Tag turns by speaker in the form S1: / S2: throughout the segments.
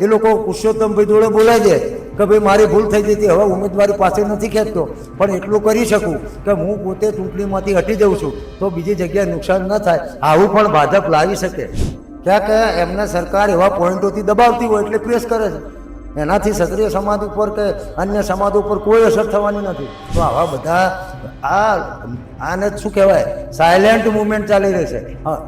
S1: એ લોકો પુરુષોત્તમભાઈ જોડે બોલાય દે કે ભાઈ મારી ભૂલ થઈ જતી, હવે ઉમેદવારી પાસે નથી ખેંચતો. પણ એટલું કરી શકું કે હું પોતે ચૂંટણીમાંથી હટી જાઉં છું, તો બીજી જગ્યાએ નુકસાન ન થાય, આવું પણ ભાજપ લાવી શકે. ક્યાંક એમને સરકાર એવા પોઈન્ટોથી દબાવતી હોય એટલે પ્રેસ કરે છે. એનાથી ક્ષત્રિય સમાજ ઉપર કે અન્ય સમાજ ઉપર કોઈ અસર થવાની નથી. તો આવા બધા, આ, આને શું કહેવાય? સાયલેન્ટ મુવમેન્ટ ચાલી રહી છે.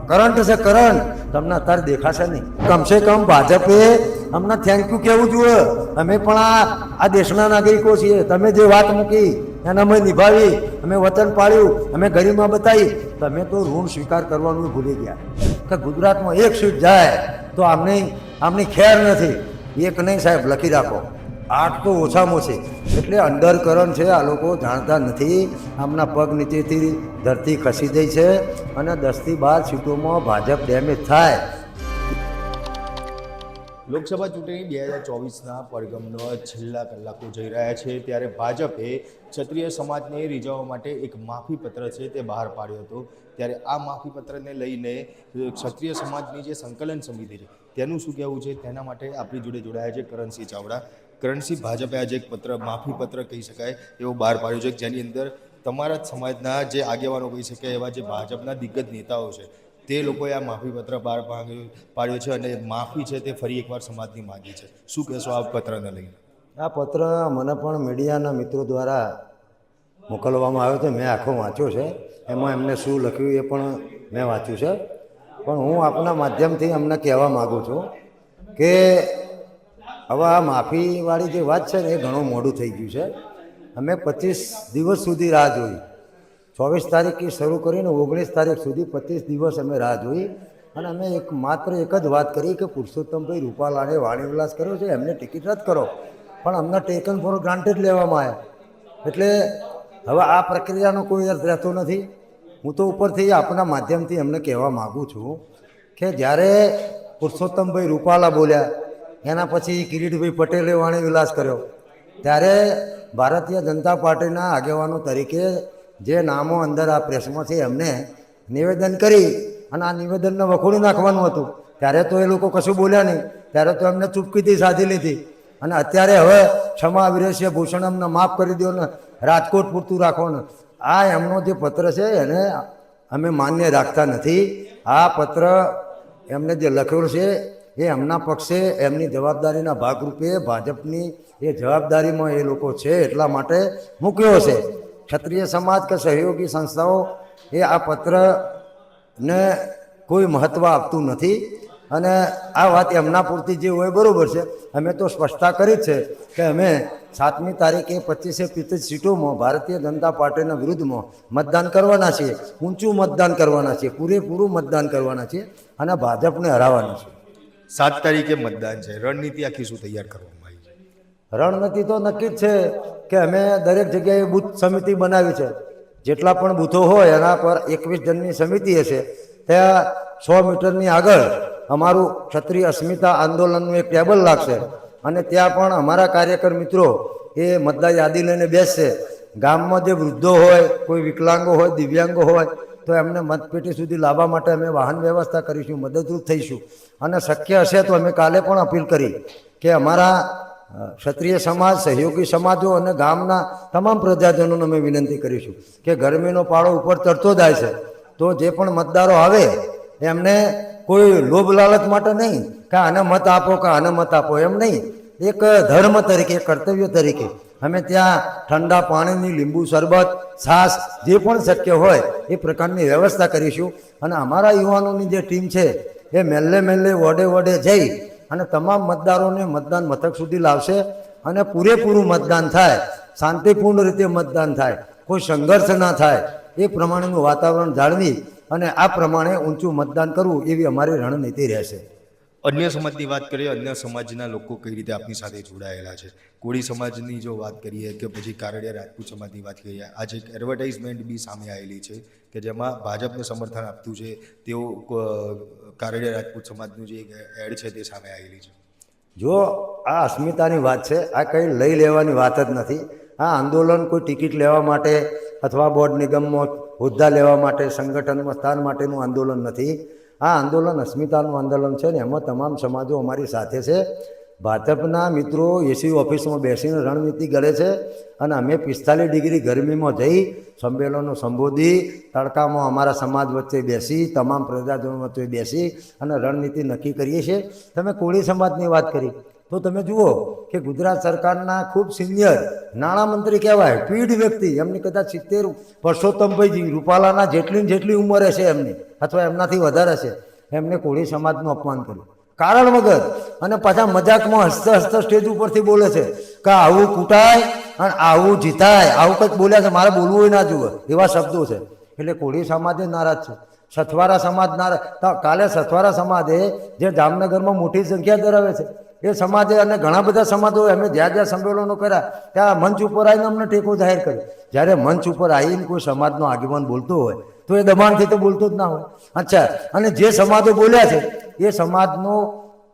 S1: કરંટ છે કરંટ તમને અત્યારે દેખાશે નહીં. કમસે કમ ભાજપે અમને થેન્ક યુ કહેવું જોઈએ. અમે પણ આ આ દેશના નાગરિકો છીએ. તમે જે વાત મૂકી, એને અમે નિભાવી, અમે વતન પાળ્યું અમે ગરિમા બતાવી. તમે તો ઋણ સ્વીકાર કરવાનું ભૂલી ગયા. કે ગુજરાતમાં એક સીટ જાય, તો આમની આમની ખેર નથી. એક નહીં સાહેબ, લખી રાખો. આઠ તો ઓછામાં ઓછી. એટલે અંડરકરણ છે, આ લોકો જાણતા નથી. આમના પગ નીચેથી ધરતી ખસી જાય છે અને દસથી બાર સીટોમાં ભાજપ ડેમેજ થાય.
S2: લોકસભા ચૂંટણી બે હજાર ચોવીસના પરગમનો છેલ્લા કલાકો જઈ રહ્યા છે, ત્યારે ભાજપે ક્ષત્રિય સમાજને રીઝવવા માટે એક માફીપત્ર છે તે બહાર પાડ્યો હતો. ત્યારે આ માફીપત્રને લઈને ક્ષત્રિય સમાજની જે સંકલન સમિતિ છે, તેનું શું કહેવું છે? તેના માટે આપણી જોડે જોડાયા છે કરણસિંહ ચાવડા. કરણસિંહ, ભાજપે આજે એક પત્ર, માફીપત્ર કહી શકાય, એવો બહાર પાડ્યો છે, જેની અંદર તમારા જ સમાજના જે આગેવાનો કહી શકાય, એવા જે ભાજપના દિગ્ગજ નેતાઓ છે તે લોકોએ આ માફીપત્ર બહાર પાડ્યો પાડ્યું છે અને માફી છે તે ફરી એકવાર સમાજની માગી છે. શું કહેશો આ પત્રને લઈને?
S1: આ પત્ર મને પણ મીડિયાના મિત્રો દ્વારા મોકલવામાં આવ્યો છે. મેં આખો વાંચ્યો છે. એમાં એમને શું લખ્યું એ પણ મેં વાંચ્યું છે. પણ હું આપના માધ્યમથી એમને કહેવા માગું છું કે હવે આ માફીવાળી જે વાત છે ને એ ઘણું મોડું થઈ ગયું છે. અમે પચીસ દિવસ સુધી રાહ જોઈ. ચોવીસ તારીખથી શરૂ કરીને ઓગણીસ તારીખ સુધી પચીસ દિવસ અમે રાહ જોઈ અને અમે એક માત્ર એક જ વાત કરી કે પુરુષોત્તમભાઈ રૂપાલાને વાણી વિલાસ કર્યો છે, એમને ટિકિટ રદ કરો. પણ અમને ટેકન ફોર ગ્રાન્ટેડ લેવામાં આવ્યા. એટલે હવે આ પ્રક્રિયાનો કોઈ અર્થ રહેતો નથી. હું તો ઉપરથી આપના માધ્યમથી એમને કહેવા માગું છું કે જ્યારે પુરુષોત્તમભાઈ રૂપાલા બોલ્યા, એના પછી કિરીટભાઈ પટેલે વાણી વિલાસ કર્યો. ત્યારે ભારતીય જનતા પાર્ટીના આગેવાનો તરીકે જે નામો અંદર આ પ્રેસમાં છે એમને નિવેદન કરી અને આ નિવેદનને વખોડી નાખવાનું હતું. ત્યારે તો એ લોકો કશું બોલ્યા નહીં. ત્યારે તો એમને ચૂપકીથી સાધી લીધી. અને અત્યારે હવે ક્ષમા વિરેશ્ય ભૂષણ અમને માફ કરી દો ને રાજકોટ પૂરતું રાખો ને આ એમનો જે પત્ર છે એને અમે માન્ય રાખતા નથી. આ પત્ર એમને જે લખ્યો છે એ એમના પક્ષે એમની જવાબદારીના ભાગરૂપે ભાજપની એ જવાબદારીમાં એ લોકો છે એટલા માટે મૂક્યો છે. ક્ષત્રિય સમાજ કે સહયોગી સંસ્થાઓ, એ આ પત્રને કોઈ મહત્ત્વ આપતું નથી. અને આ વાત એમના પૂરતી જે હોય બરાબર છે. અમે તો સ્પષ્ટતા કરી છે કે અમે સાતમી તારીખે પચીસે પચીસ સીટોમાં ભારતીય જનતા પાર્ટીના વિરુદ્ધમાં મતદાન કરવાના છીએ. ઊંચું મતદાન કરવાના છીએ. પૂરેપૂરું મતદાન કરવાના છીએ અને ભાજપને હરાવવાના છીએ.
S2: સાત તારીખે મતદાન છે. રણનીતિ આખી શું તૈયાર છે
S1: રણનીતિ તો નક્કી જ છે કે અમે દરેક જગ્યાએ બૂથ સમિતિ બનાવી છે. જેટલા પણ બૂથો હોય એના પર એકવીસ જણની સમિતિ હશે. ત્યાં સો મીટરની આગળ અમારું ક્ષત્રિય અસ્મિતા આંદોલનનું એક ટેબલ લાગશે. અને ત્યાં પણ અમારા કાર્યકર મિત્રો એ મતદાર યાદી લઈને બેસશે. ગામમાં જે વૃદ્ધો હોય, કોઈ વિકલાંગો હોય, દિવ્યાંગો હોય, તો એમને મતપેટી સુધી લાવવા માટે અમે વાહન વ્યવસ્થા કરીશું, મદદરૂપ થઈશું. અને શક્ય હશે તો અમે કાલે પણ અપીલ કરી કે અમારા ક્ષત્રિય સમાજ, સહયોગી સમાજો અને ગામના તમામ પ્રજાજનોને અમે વિનંતી કરીશું કે ગરમીનો પાળો ઉપર ચડતો જાય છે. તો જે પણ મતદારો આવે, એમને કોઈ લોભ લાલચ માટે નહીં, કે આને મત આપો કે આને મત આપો, એમ નહીં. એક ધર્મ તરીકે કર્તવ્ય તરીકે અમે ત્યાં ઠંડા પાણીની લીંબુ શરબત, છાશ, જે પણ શક્ય હોય, એ પ્રકારની વ્યવસ્થા કરીશું. અને અમારા યુવાનોની જે ટીમ છે, એ મેલ્લે મેલ્લે વડે વડે જઈ અને તમામ મતદારોને મતદાન મથક સુધી લાવશે અને પૂરેપૂરું મતદાન થાય, શાંતિપૂર્ણ રીતે મતદાન થાય, કોઈ સંઘર્ષ ના થાય, એ પ્રમાણેનું વાતાવરણ જાળવી અને આ પ્રમાણે ઊંચું મતદાન કરવું એવી અમારી રણનીતિ રહેશે.
S2: અન્ય સમાજની વાત કરીએ, અન્ય સમાજના લોકો કઈ રીતે આપની સાથે જોડાયેલા છે? કોળી સમાજની જો વાત કરીએ કે પછી કારડિયા રાજપૂત સમાજની વાત કરીએ, આજે એક એડવર્ટાઇઝમેન્ટ બી સામે આવેલી છે કે જેમાં ભાજપને સમર્થન આપતું છે, તેઓ કારડિયા રાજપૂત સમાજનું જે એક એડ છે તે સામે આવેલી છે.
S1: જો આ અસ્મિતાની વાત છે, આ કંઈ લઈ લેવાની વાત જ નથી. આ આંદોલન કોઈ ટિકિટ લેવા માટે અથવા બોર્ડ નિગમમાં હોદ્દા લેવા માટે, સંગઠનમાં સ્થાન માટેનું આંદોલન નથી. આ આંદોલન અસ્મિતાનું આંદોલન છે ને એમાં તમામ સમાજો અમારી સાથે છે. ભાજપના મિત્રો એસી ઓફિસમાં બેસીને રણનીતિ કરે છે અને અમે પિસ્તાલીસ ડિગ્રી ગરમીમાં જઈ સંમેલનો સંબોધી, તડકામાં અમારા સમાજ વચ્ચે બેસી, તમામ પ્રજાજનો વચ્ચે બેસી અને રણનીતિ નક્કી કરીએ છીએ. તમે કોળી સમાજની વાત કરી. તો તમે જુઓ કે ગુજરાત સરકારના ખૂબ સિનિયર નાણામંત્રી કહેવાય, પીઢ વ્યક્તિ, એમની કદાચ સિત્તેર પરસોત્તમભાઈજી રૂપાલાના જેટલી ને જેટલી ઉંમરે છે એમની, અથવા એમનાથી વધારે છે એમને કોળી સમાજનું અપમાન કર્યું. કારણ વગર, અને પાછા મજાકમાં હસતા હસતા સ્ટેજ ઉપરથી બોલે છે કે આવું કૂટાય અને આવું જીતાય, આવું કંઈક બોલ્યા છે, મારે બોલવું ના જુએ એવા શબ્દો છે. એટલે કોળી સમાજે નારાજ છે. સથવારા સમાજ નારાજ કાલે સથવારા સમાજે જે જામનગરમાં મોટી સંખ્યા ધરાવે છે એ સમાજે અને ઘણા બધા સમાજો અમે જ્યાં જ્યાં સંમેલનો કર્યા, ત્યાં મંચ ઉપર આવીને અમને ટેકો જાહેર કર્યો. જ્યારે મંચ ઉપર આવીને કોઈ સમાજનો આગેવાન બોલતો હોય, તો એ દબાણથી તો બોલતો જ ના હોય. અચ્છા, અને જે સમાજો બોલ્યા છે, એ સમાજનો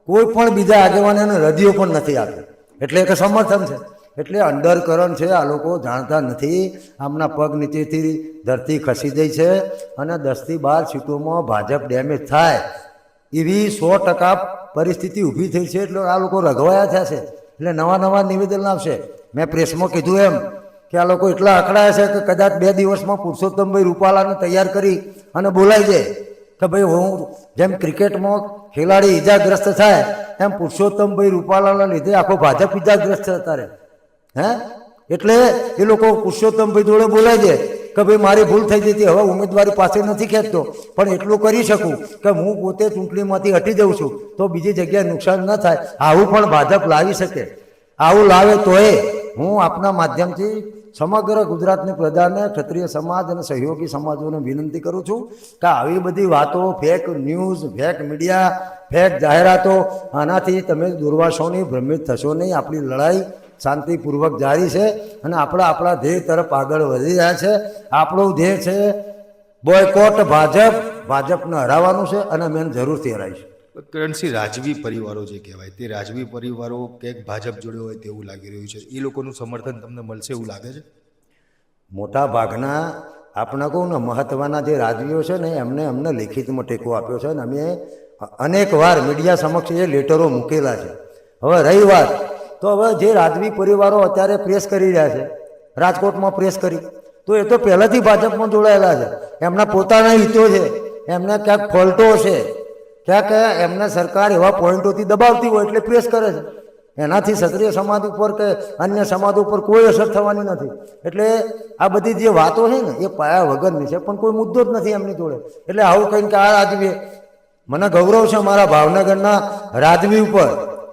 S1: કોઈ પણ બીજા આગેવાન એને રદિયો પણ નથી આપ્યો. એટલે એક સમર્થન છે. એટલે અંડરકરણ છે, આ લોકો જાણતા નથી. આમના પગ નીચેથી ધરતી ખસી જાય છે અને દસથી બાર સીટોમાં ભાજપ ડેમેજ થાય. એવી સો ટકા પરિસ્થિતિ ઊભી થઈ છે એટલે આ લોકો રઘવાયા થયા છે. એટલે નવા નવા નિવેદન આપશે મેં પ્રેસમાં કીધું એમ કે આ લોકો એટલા અકળાયા છે કે કદાચ બે દિવસમાં પુરુષોત્તમભાઈ રૂપાલાને તૈયાર કરી અને બોલાઈ જાય કે ભાઈ હું જેમ ક્રિકેટમાં ખેલાડી ઈજાગ્રસ્ત થાય, એમ પુરુષોત્તમભાઈ રૂપાલાના લીધે આખો ભાજપ ઈજાગ્રસ્ત થતા રહે હે? એટલે એ લોકો પુરુષોત્તમભાઈ જોડે બોલાઈ દે. કે ભાઈ મારી ભૂલ થઈ જતી, હવે ઉમેદવારી પાસે નથી ખેંચતો. પણ એટલું કરી શકું કે હું પોતે ચૂંટણીમાંથી હટી જાઉં છું, તો બીજી જગ્યાએ નુકસાન ન થાય. આવું પણ ભાજપ લાવી શકે. આવું લાવે તોય હું આપના માધ્યમથી સમગ્ર ગુજરાતની પ્રજાને, ક્ષત્રિય સમાજ અને સહયોગી સમાજોને વિનંતી કરું છું કે આવી બધી વાતો fake news fake media fake જાહેરાતો, આનાથી તમે દુર્વાસો નહીં ભ્રમિત થશો નહીં. આપણી લડાઈ શાંતિપૂર્વક જારી છે અને આપણે આપણા ધ્યેય તરફ આગળ વધી રહ્યા છે. આપણું ધ્યેય છે બોયકોટ ભાજપ. ભાજપને હરાવવાનું છે અને મેન જરૂરથી હરાવીશું
S2: કરણસિંહ રાજવી પરિવારો જે કહેવાય તે રાજવી પરિવારો ક્યાંક ભાજપ જોડે હોય તેવું લાગી રહ્યું છે. એ લોકોનું સમર્થન તમને મળશે એવું લાગે છે?
S1: મોટા ભાગના આપણા કહું ને મહત્ત્વના જે રાજવીઓ છે ને એમને અમને લેખિતમાં ટેકો આપ્યો છે અને અમે અનેક વાર મીડિયા સમક્ષ એ લેટરો મૂકેલા છે. હવે રહી વાત તો હવે જે રાજવી પરિવારો અત્યારે પ્રેસ કરી રહ્યા છે, રાજકોટમાં પ્રેસ કરી, તો એ તો પહેલાંથી ભાજપમાં જોડાયેલા છે. એમના પોતાના હિતો છે, એમને ક્યાંક ફોલ્ટો છે, ક્યાંક એમને સરકાર એવા પોઈન્ટોથી દબાવતી હોય એટલે પ્રેસ કરે છે. એનાથી ક્ષત્રિય સમાજ ઉપર કે અન્ય સમાજ ઉપર કોઈ અસર થવાની નથી. એટલે આ બધી જે વાતો છે ને, એ પાયા વગરની છે, પણ કોઈ મુદ્દો જ નથી એમની જોડે. એટલે આવું કંઈક કે આ રાજવી, મને ગૌરવ છે મારા ભાવનગરના રાજવી ઉપર,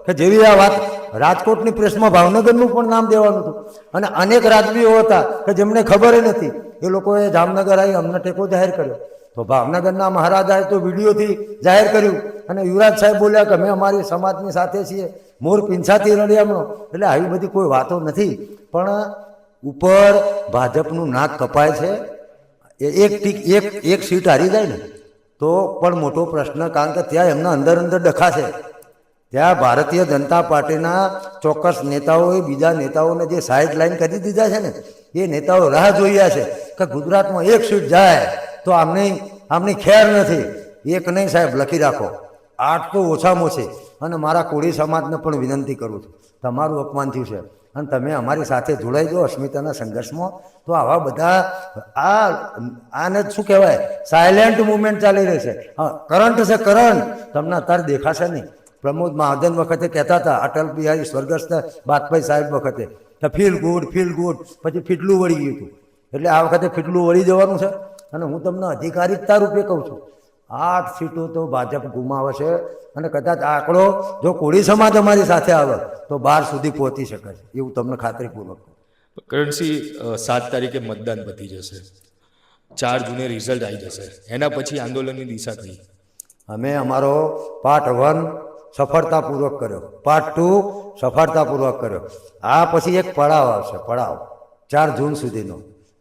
S1: કે જેવી આ વાત રાજકોટની પ્રેસમાં ભાવનગરનું પણ નામ દેવાનું હતું. અને અનેક રાજવીઓ હતા કે જેમને ખબર નથી. એ લોકોએ જામનગર આવી અમને ટેકો જાહેર કર્યો. તો ભાવનગરના મહારાજાએ તો વિડીયોથી જાહેર કર્યું. અને યુવરાજ સાહેબ બોલ્યા કે અમે અમારી સમાજની સાથે છીએ. મોર પીંછાથી રડિયામણો એટલે આવી બધી કોઈ વાતો નથી. પણ ઉપર ભાજપનું નાક કપાય છે. એક ટીક, એક એક સીટ હારી જાય ને, તો પણ મોટો પ્રશ્ન, કારણ કે ત્યાં એમના અંદર અંદર ડખા છે. ત્યાં ભારતીય જનતા પાર્ટીના ચોક્કસ નેતાઓએ બીજા નેતાઓને જે સાઇડ લાઈન કરી દીધા છે ને, એ નેતાઓ રાહ જોયા છે કે ગુજરાતમાં એક સીટ જાય તો આમની આમની ખેર નથી. એક નહીં સાહેબ, લખી રાખો. આઠ તો ઓછામાં ઓછી. અને મારા કોળી સમાજને પણ વિનંતી કરું છું. તમારું અપમાન થયું છે. અને તમે અમારી સાથે જોડાઈ જાઓ અસ્મિતાના સંઘર્ષમાં, તો આવા બધા, આ, આને શું કહેવાય? સાયલેન્ટ મુવમેન્ટ ચાલી રહી છે. કરંટ છે કરંટ તમને અત્યારે દેખાશે નહીં. પ્રમોદ મહાજન વખતે કહેતા હતા અટલ બિહારી સ્વર્ગસ્થ બાજપાઈ સાહેબ વખતે. તો ફીલ ગુડ ફીલ ગુડ. પછી ફીટલું વળી ગયું હતું. એટલે આ વખતે ફીટલું વળી જવાનું છે. અને હું તમને અધિકારિકતા રૂપે કહું છું આઠ સીટો તો ભાજપ ગુમાવે છે અને કદાચ આંકડો જો કોળી સમાજ અમારી સાથે આવે તો બાર સુધી પહોંચી શકે છે. એવું તમને ખાતરીપૂર્વક કહું.
S2: કરણસિંહ સાત તારીખે મતદાન પતી જશે. ચાર જૂને રિઝલ્ટ આવી જશે. એના પછી આંદોલનની દિશા થઈ.
S1: અમે અમારો પાર્ટ વન સફળતાપૂર્વક કર્યો. પાર્ટ ટુ સફળતાપૂર્વક કર્યો. આ પછી એક પડાવ આવશે, પડાવ. ચાર જૂન સુધીનો.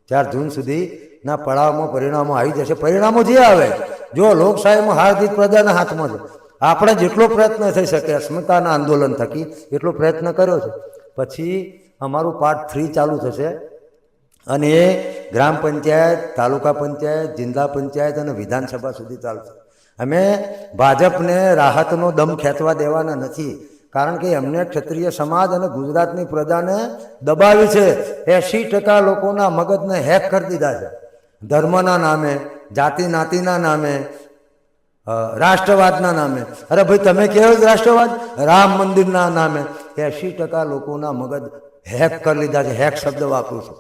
S1: ચાર જૂન સુધીના પડાવમાં પરિણામો આવી જશે. પરિણામો જે આવે, જો લોકશાહીમાં હાર્દિક પ્રજાના હાથમાં છે આપણે જેટલો પ્રયત્ન થઈ શકે, અસ્મિતાના આંદોલન થકી એટલો પ્રયત્ન કર્યો છે. પછી અમારું પાર્ટ થ્રી ચાલુ થશે. અને ગ્રામ પંચાયત, તાલુકા પંચાયત, જિલ્લા પંચાયત અને વિધાનસભા સુધી ચાલશે. અમે ભાજપને રાહતનો દમ ખેંચવા દેવાના નથી. કારણ કે એમને ક્ષત્રિય સમાજ અને ગુજરાતની પ્રજાને દબાવી છે. એંશી ટકા લોકોના મગજને હેક કરી દીધા છે? ધર્મના નામે, જાતિ નાતિના નામે રાષ્ટ્રવાદના નામે. અરે ભાઈ, તમે જ રાષ્ટ્રવાદ? રામ મંદિરના નામે. એંશી ટકા લોકોના મગજ હેક કરી લીધા છે? હેક શબ્દ વાપરું છું.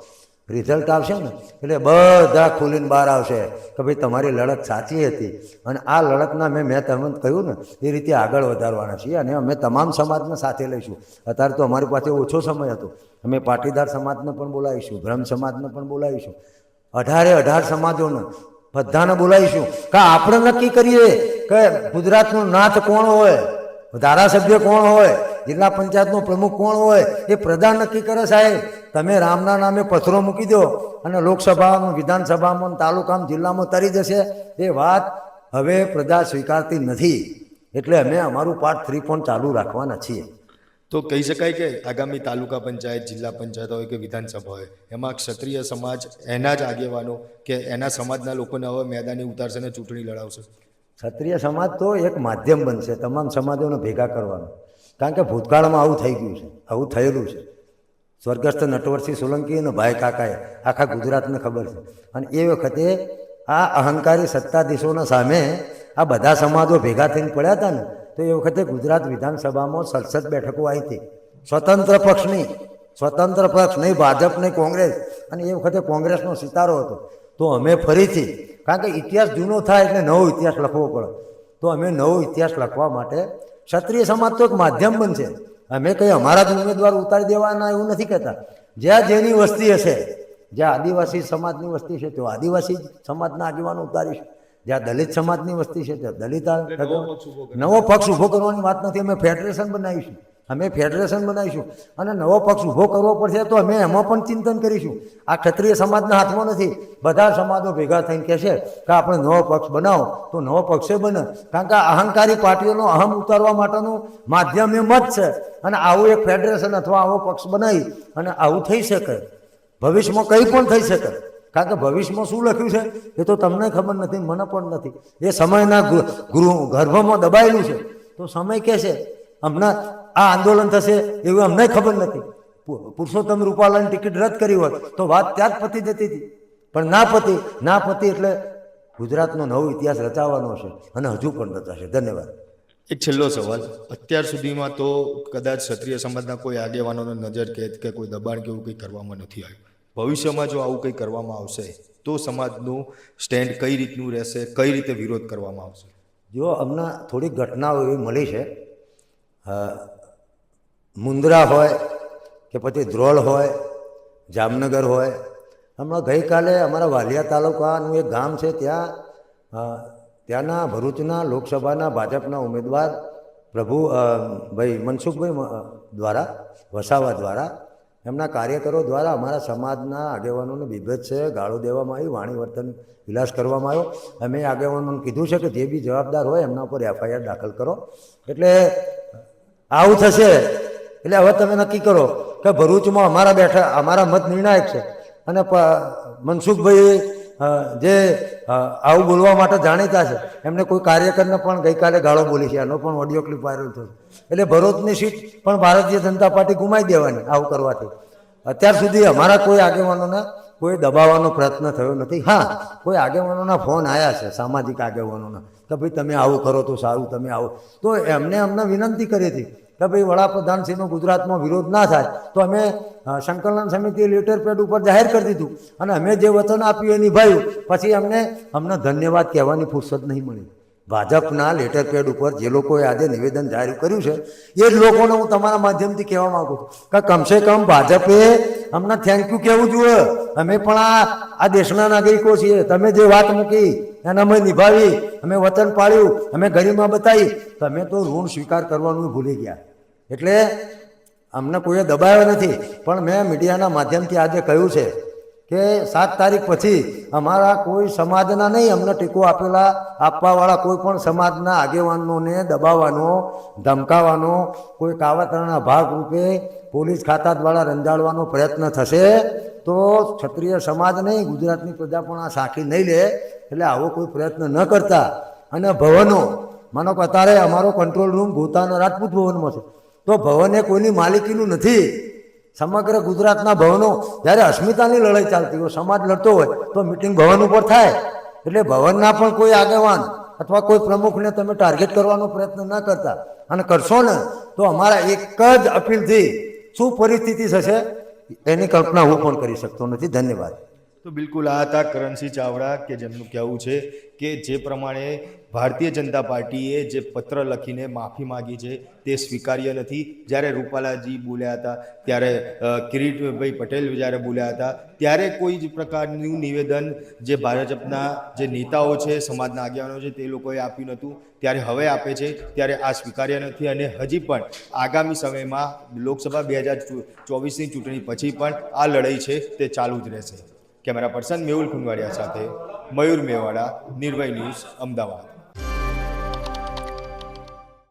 S1: રિઝલ્ટ આવશે ને? એટલે બધા ખુલીને બહાર આવશે કે ભાઈ તમારી લડત સાચી હતી. અને આ લડતના મેં મેં તમને કહ્યું ને, એ રીતે આગળ વધારવાના છીએ અને અમે તમામ સમાજને સાથે લઈશું. અત્યારે તો અમારી પાસે ઓછો સમય હતો. અમે પાટીદાર સમાજને પણ બોલાવીશું બ્રહ્મ સમાજને પણ બોલાવીશું. અઢારે અઢાર સમાજોને બધાને બોલાવીશું કે આપણે નક્કી કરીએ કે ગુજરાતનો નાથ કોણ હોય? ધારાસભ્ય કોણ હોય? જિલ્લા પંચાયતનો પ્રમુખ કોણ હોય? એ પ્રધાન નક્કી કરે સાહેબ. તમે રામના નામે પથરો મૂકી દો અને લોકસભામાં, વિધાનસભામાં, તાલુકામાં, જિલ્લામાં તરી જશે. એ વાત હવે પ્રજા સ્વીકારતી નથી. એટલે અમે અમારું પાર્ટ થ્રી પણ ચાલુ રાખવાના છીએ.
S2: તો કહી શકાય કે આગામી તાલુકા પંચાયત, જિલ્લા પંચાયત હોય કે વિધાનસભા હોય, એમાં ક્ષત્રિય સમાજ, એના જ આગેવાનો કે એના સમાજના લોકોને હવે મેદાને ઉતારશે અને ચૂંટણી લડાવશે.
S1: ક્ષત્રિય સમાજ તો એક માધ્યમ બનશે, તમામ સમાજોને ભેગા કરવાનો. કારણ કે ભૂતકાળમાં આવું થઈ ગયું છે, આવું થયેલું છે. સ્વર્ગસ્થ નટવરસિંહ સોલંકી અને ભાઈ કાકાએ આખા ગુજરાતને ખબર છે. અને એ વખતે આ અહંકારી સત્તાધીશોના સામે આ બધા સમાજો ભેગા થઈને પડ્યા હતા ને, તો એ વખતે ગુજરાત વિધાનસભામાં સડસઠ બેઠકો આવી હતી. સ્વતંત્ર પક્ષની સ્વતંત્ર પક્ષ નહીં, ભાજપ નહીં, કોંગ્રેસ. અને એ વખતે કોંગ્રેસનો સિતારો હતો. તો અમે ફરીથી કારણ કે ઇતિહાસ જૂનો થાય એટલે નવો ઇતિહાસ લખવો પડે. તો અમે નવો ઇતિહાસ લખવા માટે ક્ષત્રિય સમાજ તો એક માધ્યમ બનશે અમે કંઈ અમારા જ ઉમેદવાર ઉતારી દેવાના એવું નથી કહેતા. જ્યાં જેની વસ્તી હશે જ્યાં આદિવાસી સમાજની વસ્તી છે તો આદિવાસી સમાજના આગેવાનો ઉતારીશું જ્યાં દલિત સમાજની વસ્તી છે ત્યાં દલિત નવો પક્ષ ઊભો કરવાની વાત નથી. અમે ફેડરેશન બનાવીશું. અમે ફેડરેશન બનાવીશું. અને નવો પક્ષ ઊભો કરવો પડશે તો અમે એમાં પણ ચિંતન કરીશું. આ ક્ષત્રિય સમાજના હાથમાં નથી. બધા સમાજો ભેગા થઈને કહેશે કે આપણે નવો પક્ષ બનાવો. તો નવો પક્ષે બને. કારણ કે અહંકારી પાર્ટીઓનો અહમ ઉતારવા માટેનું માધ્યમ એ મત છે. અને આવું એક ફેડરેશન અથવા આવો પક્ષ બનાવી અને આવું થઈ શકે. ભવિષ્યમાં કંઈ પણ થઈ શકે. કારણ કે ભવિષ્યમાં શું લખ્યું છે? એ તો તમને ખબર નથી, મને પણ નથી. એ સમયના ગૃહ, ગર્ભમાં દબાયેલું છે. તો સમય કહે છે હમણાં આ આંદોલન થશે એવું અમને ખબર નથી. પુરુષોત્તમ રૂપાલાની ટિકિટ રદ કરી હોત તો વાત ત્યાં જ પતી જતી હતી. પણ ના પતી ના પતી એટલે ગુજરાતનો નવો ઇતિહાસ રચાવાનો છે અને હજુ પણ રચાશે. ધન્યવાદ.
S2: એક છેલ્લો સવાલ. અત્યાર સુધીમાં તો કદાચ ક્ષત્રિય સમાજના કોઈ આગેવાનોને નજર કેદ કે કોઈ દબાણ કે એવું કંઈ કરવામાં નથી આવ્યું. ભવિષ્યમાં જો આવું કંઈ કરવામાં આવશે તો સમાજનું સ્ટેન્ડ કઈ રીતનું રહેશે કઈ રીતે વિરોધ કરવામાં આવશે?
S1: જો હમણાં થોડીક ઘટનાઓ એવી મળી છે મુંદ્રા હોય કે પછી ધ્રોળ હોય, જામનગર હોય. હમણાં ગઈકાલે અમારા વાલિયા તાલુકાનું એક ગામ છે ત્યાં ત્યાંના ભરૂચના લોકસભાના ભાજપના ઉમેદવાર પ્રભુ ભાઈ મનસુખભાઈ દ્વારા, વસાવા દ્વારા, એમના કાર્યકરો દ્વારા અમારા સમાજના આગેવાનોને બીભત્સ છે, ગાળો દેવામાં આવી વાણી વર્તન વિલાસ કરવામાં આવ્યો. અમે આગેવાનોને કીધું છે કે જે બી જવાબદાર હોય એમના ઉપર એફઆઈઆર દાખલ કરો. એટલે આવું થશે. એટલે હવે તમે નક્કી કરો કે ભરૂચમાં અમારા બેઠા, અમારા મત નિર્ણાયક છે. અને મનસુખભાઈ જે આવું બોલવા માટે જાણીતા છે, એમને કોઈ કાર્યકરને પણ ગઈકાલે ગાળો બોલી છે. એનો પણ ઓડિયો ક્લિપ વાયરલ થયો. એટલે ભરૂચની સીટ પણ ભારતીય જનતા પાર્ટી ગુમાવી દેવાની આવું કરવાથી. અત્યાર સુધી અમારા કોઈ આગેવાનોને કોઈ દબાવવાનો પ્રયત્ન થયો નથી. હા, કોઈ આગેવાનોના ફોન આવ્યા છે, સામાજિક આગેવાનોના. કે ભાઈ તમે આવું કરો તો સારું, તમે આવો. તો એમને અમને વિનંતી કરી હતી કે ભાઈ વડાપ્રધાનશ્રીનો ગુજરાતમાં વિરોધ ના થાય, તો અમે સંકલન સમિતિએ લેટર પેડ ઉપર જાહેર કરી દીધું. અને અમે જે વચન આપ્યું એ નિભાયું પછી અમને અમને ધન્યવાદ કહેવાની ફુરસદ નહીં મળી. ભાજપના લેટર પેડ ઉપર જે લોકોએ આજે નિવેદન જાહેર કર્યું છે, એ જ લોકોને હું તમારા માધ્યમથી કહેવા માંગુ છું કે કમસે કમ ભાજપે અમને થેન્ક યુ કહેવું જોઈએ. અમે પણ આ આ દેશના નાગરિકો છીએ. તમે જે વાત મૂકી, એને અમે નિભાવી, અમે વતન પાળ્યું, અમે ગરિમા બતાવી, તમે તો ઋણ સ્વીકાર કરવાનું ભૂલી ગયા. એટલે અમને કોઈએ દબાવ્યો નથી. પણ મેં મીડિયાના માધ્યમથી આજે કહ્યું છે કે સાત તારીખ પછી અમારા કોઈ સમાજના નહીં, અમને ટેકો આપેલા આપવાવાળા કોઈ પણ સમાજના આગેવાનોને દબાવવાનો ધમકાવવાનો કોઈ કાવતરાના ભાગરૂપે પોલીસ ખાતા દ્વારા રંજાડવાનો પ્રયત્ન થશે, તો ક્ષત્રિય સમાજ નહીં, ગુજરાતની પ્રજા પણ આ સાખી નહીં લે, એટલે આવો કોઈ પ્રયત્ન ન કરતા. અને ભવનો, માનો કે અત્યારે અમારો કંટ્રોલ રૂમ ભૂતાન રાજપૂત ભવનમાં છે. તો ભવન એ કોઈની માલિકીનું નથી. સમગ્ર ગુજરાતના ભવનો, જ્યારે અસ્મિતાની લડાઈ ચાલતી હોય, સમાજ લડતો હોય, તો મિટિંગ ભવન ઉપર થાય. એટલે ભવનના પણ કોઈ આગેવાન અથવા કોઈ પ્રમુખને તમે ટાર્ગેટ કરવાનો પ્રયત્ન ન કરતા. અને કરશો ને, તો અમારા એક જ અપીલથી શું પરિસ્થિતિ થશે, એની કલ્પના હું પણ કરી શકતો નથી. ધન્યવાદ.
S2: તો બિલકુલ આ હતા કરણસિંહ ચાવડા કે જેમનું કહેવું છે કે જે પ્રમાણે ભારતીય જનતા પાર્ટીએ જે પત્ર લખીને માફી માગી છે, તે સ્વીકાર્ય નથી. જ્યારે રૂપાલાજી બોલ્યા હતા, ત્યારે કિરીટભાઈ પટેલ જ્યારે બોલ્યા હતા, ત્યારે કોઈ જ પ્રકારનું નિવેદન જે ભાજપના જે નેતાઓ છે, સમાજના આગેવાનો છે, તે લોકોએ આપ્યું નહોતું. ત્યારે હવે આપે છે, ત્યારે આ સ્વીકાર્ય નથી અને હજી પણ આગામી સમયમાં લોકસભા બે હજાર ચોવીસની ચૂંટણી પછી પણ આ લડાઈ છે, તે ચાલુ જ રહેશે. કેમેરા પર્સન મેહુલ ખુંડવાડિયા સાથે મયુર મેવાડા, નિર્ભય ન્યૂઝ, અમદાવાદ.